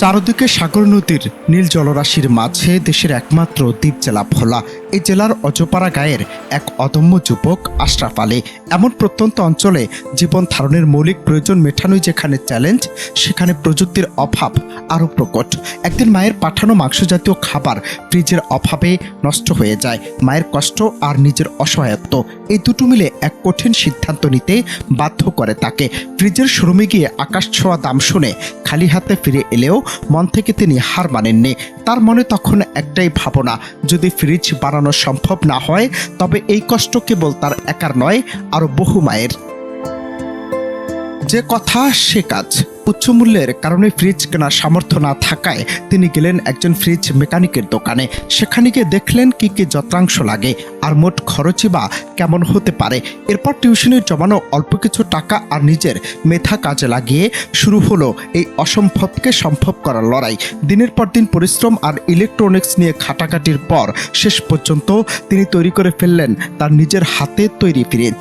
চারদিকে সাগর নদীর নীল জলরাশির মাঝে দেশের একমাত্র দ্বীপ জেলা ভোলা। এই জেলার অজপাড়া গায়ের এক অদম্য যুবক আশরাফ আলী। এমন প্রত্যন্ত অঞ্চলে জীবন ধারণের মৌলিক প্রয়োজন মেটানোই যেখানে চ্যালেঞ্জ, সেখানে প্রযুক্তির অভাব আরও প্রকট। একদিন মায়ের পাঠানো মাংস জাতীয় খাবার ফ্রিজের অভাবে নষ্ট হয়ে যায়। মায়ের কষ্ট আর নিজের অসহায়ত্ব। এই দুটো মিলে এক কঠিন সিদ্ধান্ত নিতে বাধ্য করে তাকে। ফ্রিজের শোরুমে গিয়ে আকাশ ছোঁয়া দাম শুনে খালি হাতে ফিরে এলেও মন থেকে তিনি হার মানেননি। তার মনে তখন একটাই ভাবনা, যদি ফ্রিজ বানানো সম্ভব না হয়, তবে এই কষ্ট কেবল তার একার নয়, আরও বহু মায়ের। যে কথা সে কাজ। উচ্চ মূল্যের কারণে ফ্রিজ কেনার সামর্থ্য না থাকায় তিনি গেলেন একজন ফ্রিজ মেকানিকের দোকানে। সেখানে গিয়ে দেখলেন কি কি যন্ত্রাংশ লাগে, আর মোট খরচই বা কেমন হতে পারে। এরপর টিউশনের জমানো অল্প কিছু টাকা আর নিজের মেধা কাজে লাগিয়ে শুরু হলো এই অসম্ভবকে সম্ভব করার লড়াই। দিনের পর দিন পরিশ্রম আর ইলেকট্রনিক্স নিয়ে খাটাখাটির পর শেষ পর্যন্ত তিনি তৈরি করে ফেললেন তার নিজের হাতে তৈরি ফ্রিজ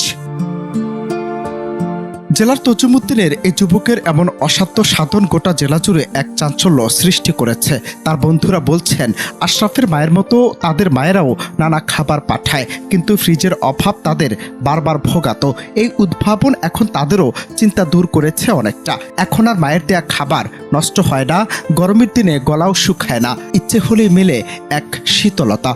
জেলার তজুমুদ্দিনের এই যুবকের এমন অসাধ্য সাধন গোটা জেলা জুড়ে এক চাঞ্চল্য সৃষ্টি করেছে। তার বন্ধুরা বলছেন, আশরাফের মায়ের মতো তাদের মায়েরাও নানা খাবার পাঠায়, কিন্তু ফ্রিজের অভাব তাদের বারবার ভোগাতো। এই উদ্ভাবন এখন তাদেরও চিন্তা দূর করেছে অনেকটা। এখন আর মায়ের দেয়া খাবার নষ্ট হয় না, গরমের দিনে গলাও শুকায় না, ইচ্ছে হলেই মেলে এক শীতলতা।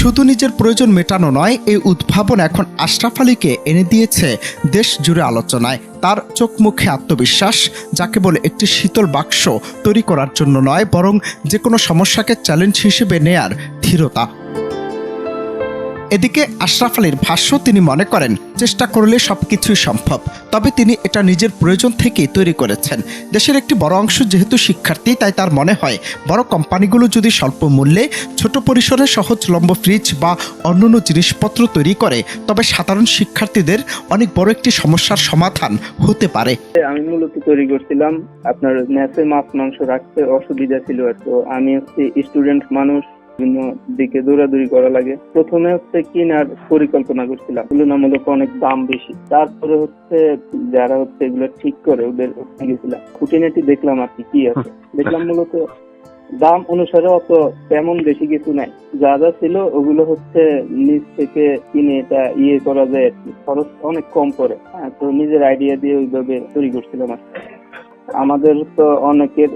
শুধু নিজের প্রয়োজন মেটানো নয়, এই উদ্ভাবন এখন আশরাফ আলীকে এনে দিয়েছে দেশ জুড়ে আলোচনায়। তার চোখ মুখে আত্মবিশ্বাস, যাকে বলে একটি শীতল বাক্স, তৈরি করার জন্য নয়, বরং যে কোনো সমস্যাকে চ্যালেঞ্জ হিসেবে নেয়ার ধীরতা। এদিকে আশরাফ আলীর ভাষ্য তিনি মনে করেন, চেষ্টা করলে সব কিছুই সম্ভব। তবে তিনি এটা নিজের প্রয়োজন থেকেই তৈরি করেছেন। দেশের একটি বড় অংশ যেহেতু শিক্ষার্থী, তাই তার মনে হয়, বড় কোম্পানিগুলো যদি স্বল্প মূল্যে ছোট পরিসরে সহজলম্ব ফ্রিজ বা অন্যান্য জিনিসপত্র তৈরি করে, তবে সাধারণ শিক্ষার্থীদের অনেক বড় একটি সমস্যার সমাধান হতে পারে। আমি মূলত তৈরি করছিলাম আপনার ম্যাচে মাছ, মাংস রাখতে অসুবিধা ছিল আর তো আমি হচ্ছে স্টুডেন্ট মানুষ বিভিন্ন দিকে দৌড়াদৌড়ি করা লাগে। প্রথমে হচ্ছে কেনার পরিকল্পনা করছিলাম। তুলনামূলক অনেক দাম বেশি। তারপরে হচ্ছে যারা হচ্ছে এগুলো ঠিক করে ওদের গেছিলাম। খুঁটিনাটি দেখলাম আর কি কি আছে। দেখলাম মূলত দাম অনুসারে অত তেমন বেশি কিছু নাই। যা যা ছিল ওগুলো হচ্ছে নিজ থেকে কিনে এটা ইয়ে করা যায় আর খরচ অনেক কম পড়ে। হ্যাঁ তো নিজের আইডিয়া দিয়ে ওইভাবে তৈরি করছিলাম আর। আমাদের তো অনেকের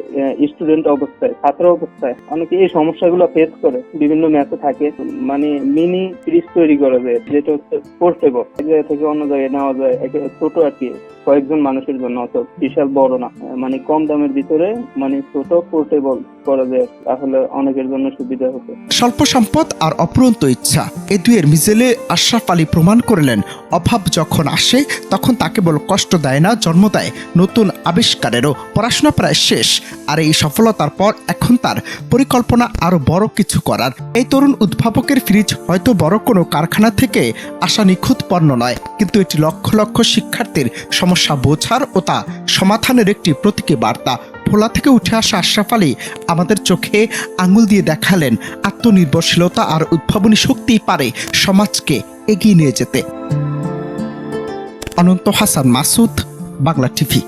স্টুডেন্ট অবস্থায়, ছাত্র অবস্থায় অনেকে এই সমস্যাগুলো ফেস করে, বিভিন্ন ম্যাচে থাকে। মানে মিনি ফ্রিজ তৈরি করা যায়, যেটা হচ্ছে পোর্টেবল এক জায়গা থেকে অন্য জায়গায় নেওয়া যায় একেবারে ছোট আর কি, কয়েকজন মানুষের জন্য, অত বিশাল বড় না। মানে কম দামের ভিতরে মানে ছোট পোর্টেবল করা যায় তাহলে অনেকের জন্য সুবিধা হতো। স্বল্প সম্পদ আর অপরন্ত ইচ্ছা, এ দুয়ের মিজেলে আশরাফ আলী প্রমাণ করলেন, অভাব যখন আসে, তখন তাকে বল কষ্ট দেয় না, জন্ম দেয় নতুন আবিষ্কারেরও। পড়াশোনা প্রায় শেষ, আর এই সফলতার পর এখন তার পরিকল্পনা আরও বড় কিছু করার। এই তরুণ উদ্ভাবকের ফ্রিজ হয়তো বড় কোনো কারখানা থেকে আসা নিখুঁত পণ্য নয়, কিন্তু এটি লক্ষ লক্ষ শিক্ষার্থীর সমস্যা বোঝার ও তা সমাধানের একটি প্রতীকী বার্তা। ভোলা থেকে উঠে আসা আশরাফ আলী আমাদের চোখে আঙুল দিয়ে দেখালেন আত্মনির্ভরশীলতা আর উদ্ভাবনী শক্তি পারে সমাজকে এগিয়ে নিয়ে যেতে। অনন্ত হাসান মাসুদ, বাংলা টিভি।